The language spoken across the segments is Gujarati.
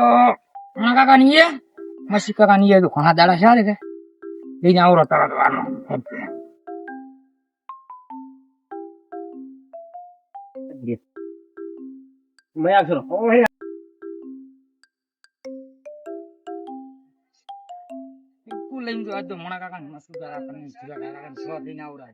ઘણા કાકા ની એ મસી કાકા ની એ તો ઘણા દાડા સારે છે લઈને આવરો તરત વાનો મેં આવશો બિલકુલ લઈને જો આજ તો મોણા કાકા ને મસી કાકા ને જીવા કાકા ને સો લઈને આવરા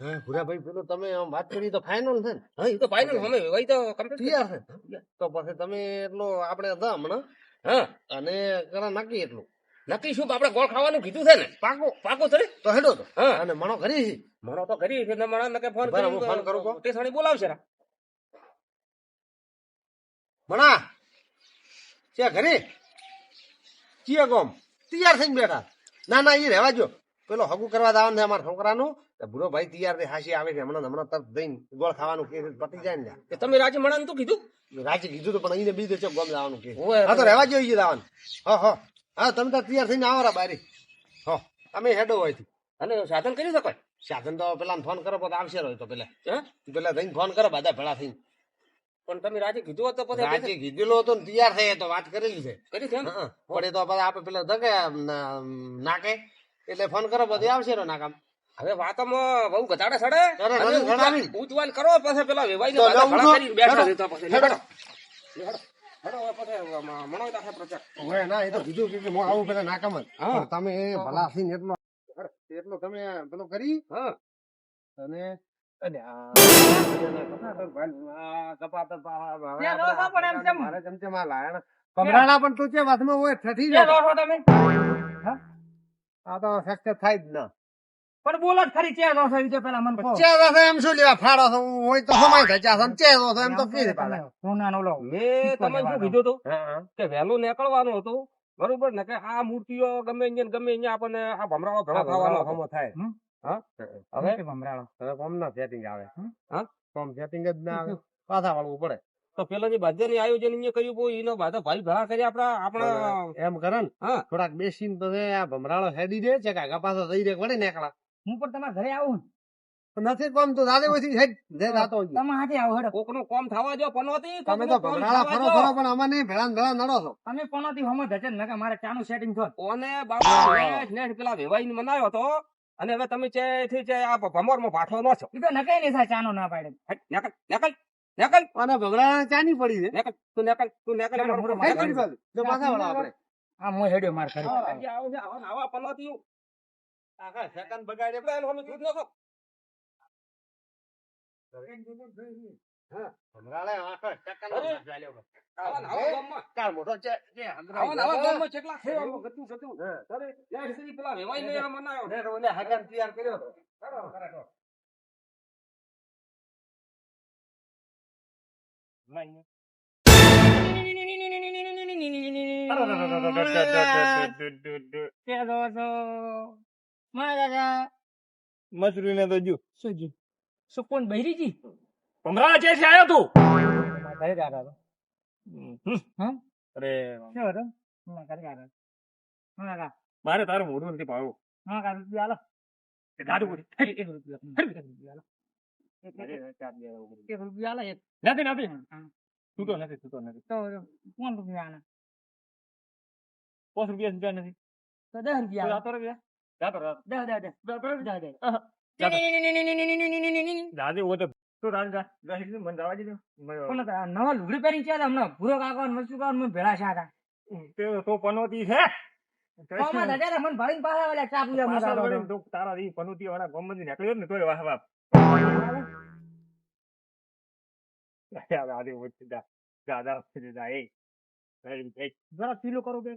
હા ભૂરાભાઈ પેલો તમે આમ વાત કરી તો ફાઇનલ છે ને? હા એ તો ફાઇનલ અમે વહી તો કમ્પ્લીટ ક્લિયર છે. તો પછી તમે એટલો આપણે હતા હમણાં હા. અને કરા નાખી એટલું. નક્કી શું? આપણે ગોળ ખાવાનું કીધું છે ને? પાકો પાકો છે તો હેડો તો. હા. અને મણો કરી છે. મણો તો કરી છે ને મારા નકે ફોન કરું હું ફોન કરું કો. ટેસાણી બોલાવશે રા. મણા છે ઘરે? ચિયા ગોમ? તૈયાર થઈને બેઠા. ના ના એ રહેવા જો પેલો હગું કરવા દાવાનું છે અમારા છોકરાનું તો ભૂરો ભાઈ તૈયાર થઈ હાસી આવે છે હમણાં હમણાં તરત જઈને ગોળ ખાવાનું કે પતી જાય ને કે તમે રાજી મળવાનું તો કીધું? રાજે કીધું તો પણ અહીંને બીજું છે ગોમ જવાનું કે હા તો રહેવા જોઈએ દાવાનું હા હા. હા તમે તો તૈયાર થઈને આવો રા બારી. હો અમે હેડો હોયથી અને સાધન કરી શકાય સાધન તો પેલા ફોન કરો પછી આવશે રહ્યો તો પેલા. પેલા થઈને ફોન કરો બધા ભેળા થઈને. પણ તમે રાજી કીધું હોત તો પછી રાજી કીધેલો હતો તૈયાર થઈ તો વાત કરેલી છે. કરી છે પણ એ તો આપણે પેલા દગે નાકે એટલે ફોન કરો પછી આવશે રો નાકામ હવે વાતમાં બહુ ઘટાડે સડે. ઉતવાન- કરો પછી પેલા વેવાઈને તો વાતા લઉં ભલા તો. કરી બેઠા છે પછી. હેડો. ના પણ તું છે વાતમાં હોય ઠઠી જાય. તમે. આ તો ફેક્ચર થાય જ ના. પણ બોલો ખરી રહો છો પેલા મને કહો. ચેરો છે એમ શું લેવા ફાડો છો હોય તો સમાય થયા છે ચેરો છે એમ તો ફીર પાડે સોનાનો લો. મેં તમને શું કીધું હતું? કે વહેલું નીકળવાનું હતું બરોબર ને કે આ મૂર્તિઓ ગમે અહીંયા ગમે અહીંયા આપણને આ ભમરાઓ ભેળો થવાનો હમો થાય. હા? હવે? ભમરાળો. હવે કોમ ના સેટિંગ આવે હા? કોમ સેટિંગ જ ના આવે. પાછા વાળવું પડે. તો પેલા જે બાધ્યની આયોજન અહીંયા કર્યું બહુ એનો બધા ભાઈ ભેળા કરી આપણા આપણા એમ કરે ને હા. થોડાક બેસીને પછી આ ભમરાળો હેડી દે છે કાકા પાછો દઈ દે વળે નેકળા. હું પણ તમારા ઘરે આવું ને. નથી કોમ તો દાદે પછી હેડ જે રાતો તમે હાથે આવો હેડો. કોકનું કોમ થવા જો પનોતી તમે તો ભમરાળા ફરો ફરો પણ અમે નહીં ભેળા ભેળા નડો છો. અમે પનોતી હમો ધજે ને કે મારે ચાનું સેટિંગ થો ઓને બાબા નેટ પેલા વેવાઈને મનાયો હતો અને હવે તમે ચે થી ચે આ ભમરમાં ભાઠો નો છો. એ તો નકાઈ નહીં થાય ચાનો ના પાડે. હેટ, નકલ નેકલ નેકલ. અને ભગડા ચાની પડી છે? નકલ. તું નકલ. તું નકલ. જો પાછા વાળા આપણે. આ મો હેડ્યો માર ખરી આવો આવો પલો પનોતી આખા સેકન્ડ બગાડે. એનું અમે દૂધ નાખો. ભમરાળા આખા સેકન્ડ. આવા આવા ગામમાં. મોટો છે આવા આવા ગામમાં કેટલા છે. ગતું પેલા મનાયો. હગાન તૈયાર કર્યો છો મજૂરી ને તો જો શું જી કોણ બૈરીજી ભમરા જે છે આયો તું ઘરે દાદા તો હા અરે શું હતો મારા ઘરે દાદા હા મારે તારું મોઢું નથી ભાવ્યું હા ગાડું બોલી એક રૂપિયા લે નથી નથી તૂટો નથી તૂટો નથી તો કોણ રૂપિયા આલે પાંચ રૂપિયા રૂપિયા નથી તો દસ રૂપિયા. જાતો રૂપિયા જાતો જાતો દસ દસ દસ દસ દસ દાદી હોય તો તું રાજ જા જા હિલ મને જવા દીધો હતા? નવા લુગડી પહેરીને ચાલે હમણાં ભૂરો કાકો ને મરચું કાકો મને ભેળા છે તે તો પનોતી છે કોમાં દાદા મને ભાળીને પાછા વળ્યા ચા તારા પનોતી વાળા ગોમમાંથી નીકળ્યો ને તોય વાહ વાહ જા જા વચ્ચે જા એ એ એ જરા પીલું કરો કે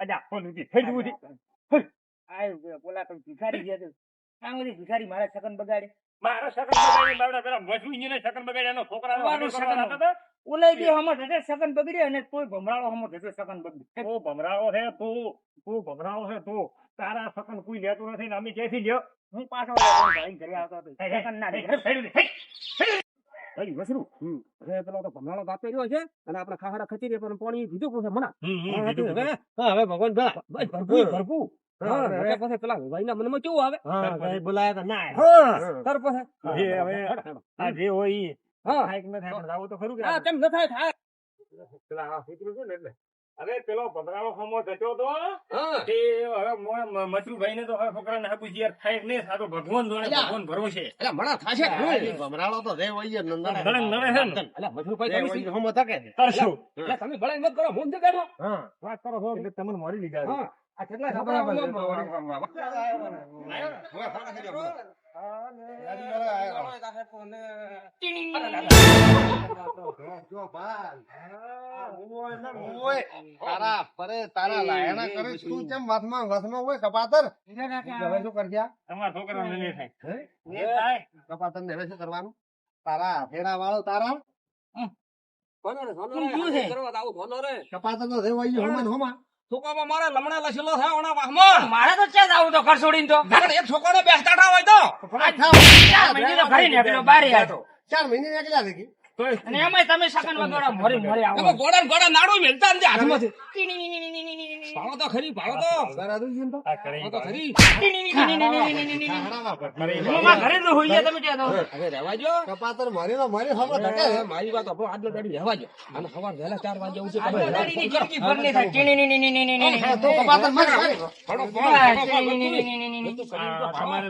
અજા પનોતી થઈ જવું છે આયુ બોલા તો ભિખારી ગયા છે આ બધી ભિખારી મારા સકન બગાડે મારા શકન બગાડી બાવડા પેલા વસુ ઇંજીને શકન બગાડે એનો છોકરાનો મારું હગો હતો શકન ગયો હમો ધજે સકન બગડે અને કોઈ ભમરાળો હમો ધજે સકન બગડે તું ભમરાળો છે તું તું ભમરાળો છે તું તારા સગન કોઈ લેતું નથી ને અમે ક્યાંથી લ્યો હું પાછો ભાઈ હું ઘરે આવતો હતો હે, હે, સકન ના હે, દે. હે, વસરું. હવે પેલો તો ભમરાળો દાંતે રહ્યો છે અને આપણે ખાખરા ખચી રે પણ પાણી દીધું પછી મના હવે હવે ભગવાન ભલા. ભરપૂર ભરપૂર. કઈ જે હોય હા. કેમ ન થાય છે ને અરે પેલો ભમરાળો સમો જતો તો હા. તે હવે મચરુભાઈ ને તો હવે છોકરાને હાપુ જીયાર થાય નહીં. આ ભગવાન જોડે ભગવાન ભગવાન ભરોસે. એટલે મણા થાશે ભમરાળો તો રે હોય નંદન. ને નડે. છે એટલે મજૂરભાઈ રે તમે સમો તકે જ. હમો થકે છે. કરશું એટલે તમે ભલાઈ મત કરો કાઢો હા. વાત કરો છો એટલે તમને મારી લીધા હા. આ કેટલા ખબર આવે ને ઓય. તારા પરે તારા લાયણા કરે શું ચમ વાતમાં વાતમાં હોય કપાતર હવે શું કરજે તમારા છોકરાને નહીં થાય હે? નહીં થાય કપાતર ને હવે શું કરવાનું તારા ફેરા વાળો તારા કોનો રે, કોનો તું રે? શું છે? કરવા તો આવું કોનો રે? કપાતર તો રેવાઈ ગયો હમણાં હમણાં. છોકરામાં મારે લમણા લસેલો થાય ઓના વાહમાં. મારે તો ક્યાં આવું તો ઘર છોડીને તો એક છોકરો બેસતા હોય તો ચાર મહિને ચાર મહિને નીકળ્યા? અને એમાં તમે સગન વગર મરી મરી આવો. ગોડા ગોડા નાડું મેલતા હાથમાંથી. ભાળો તો ખરી ભાળો તો ને તો. ખરી મારા ઘરે તો હોઈએ તમે ત્યાં હવે રહેવા જો કપાતર મરી નો મરી ધકે મારી વાત આપણો આજનો દાડી રહેવા જો અને સવાર વહેલા ચાર વાગે ઉઠી તમે દાડીની જિંદગી ભર નહીં થાય. ટીની ની ની ની ની ની ની. તો કપાતર મરી મરી. ભાડો ભાડો ની ની ની ની ની. તમારે.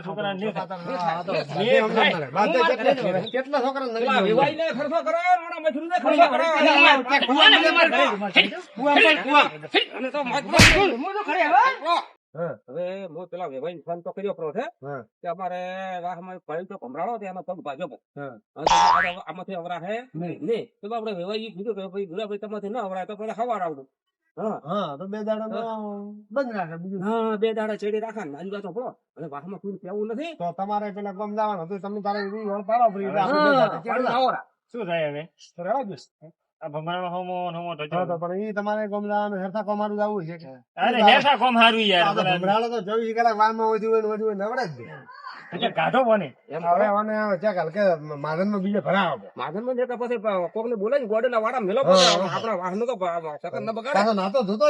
બાદ તો કેટલા કેટલા છોકરા નડી પેલા ગયા? ખર્ચો કરો મોટા મજૂરીને ખર્ચો કરો અને અમાર- અને અમાર ઘરે. અને તો મત હવે. હા, હું પેલા વેવાઈને ફોન તો કર્યો pro છે હા. કે અમારે વાહમાં પડ્યું તો ભમરાળો તે આમાં પગ ભાજ્યો હા. અને તો આ- આમાંથી અવરા હે? નહીં. તો આપણે વેવાઈ કીધું કે ભાઈ ગુલાભાઈ તમાથી ન અવરાય તો પેલા સવાર આવતું હા. હા, તો બે દાડા બંધ રાખે બીજું. હા બે દાડા ચેડી રાખા વાતો પડો અને વાહમાં કોઈ કેવું નથી. તો તમારે પેલા ગમ જવાનું હતું તમે તારે પાડો. શું થાય હવે? રહેવા દો. હમો હમો તો પણ ઈ તમારે ગમ જવાનું કોમારું જવું છે અરે હેસા કોમ હારું યાર તો ભમરાળો તો ચોવીસ કલાક વારમાં વધ્યું હોય ને હોય નવડે જ. એટલે ગાઢો બને. એમ હવે કે બીજે ભરાવો પછી કોક ને ગોડેલા વાડા મેલો આપણા વાહન તો સકન ન બગાડે. પાછો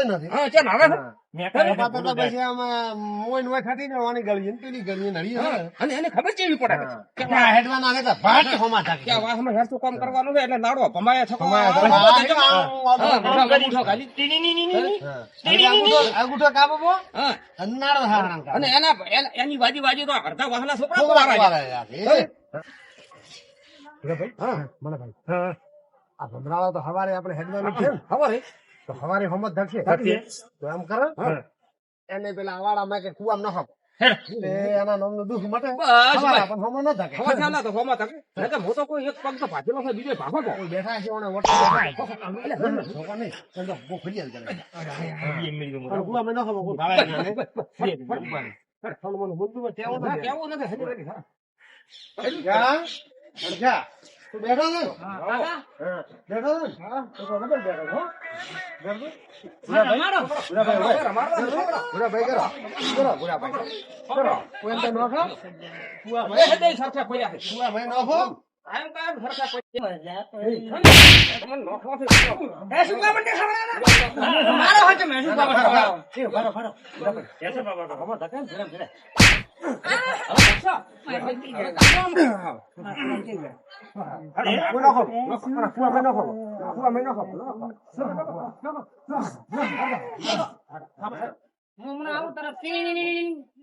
નથી. હા મેં તો આમાં મોય ને જવાની ગળી ને પેલી ગળી ને અને એને ખબર કેવી પડે કે ત્યાં હેડવાના રહેતા ભાટ હોમાં કે આ થાકી હેરતું કામ કરવાનું છે એટલે લાડો ભમાયા છકો ની ની ની ની. અને એના એના- એની બાજુ બાજુ તો અડધા વાહના છોકરા છોકરા ભલે ભાઈ. હા. મને ભાઈ. હા. આ ભમરાળો તો હવારે આપણે હેડવાનું છે ને. ખબર હે? તો હવારે હમત ધરશે. તો એમ કરો? હા. એને પેલા અવાડામાં કે કુવામાં ન ખાપો હે. એ એના નામનું દુઃખ મટે. હવારે. આપણને હમો ન ધકે ખબર છે ના તો હોમાં. નહીં તો હું તો કોઈ એક પગ તો ભાજેલો છે, બીજો ભાગો તો. બેઠા છે ઓને વોટ છોકરા નહીં. તો બહુ ફરિયાદ કરે. એ મેરી દો પણ કુવામાં ન કોઈ. ભાવે થોડું મને મુદ્દુમાં ટેવો ના, નથી. કેવું નથી, હજી નથી. હા. જા, અડધા. તું બેઠો છે ને? હા. બેઠો છે ને? તો તો રબર બેઠો હો? મને રમાડો. દો, છોકરા. બુરાભાઈ કરો. કરો, બુરાભાઈ. કરો. કોઈ તો ન ખાવ? એ કુવાભાઈ, હૃદય સરખા પડ્યા છે. કુવાભાઈ ન ખાવ? હું હમણાં આવું ની.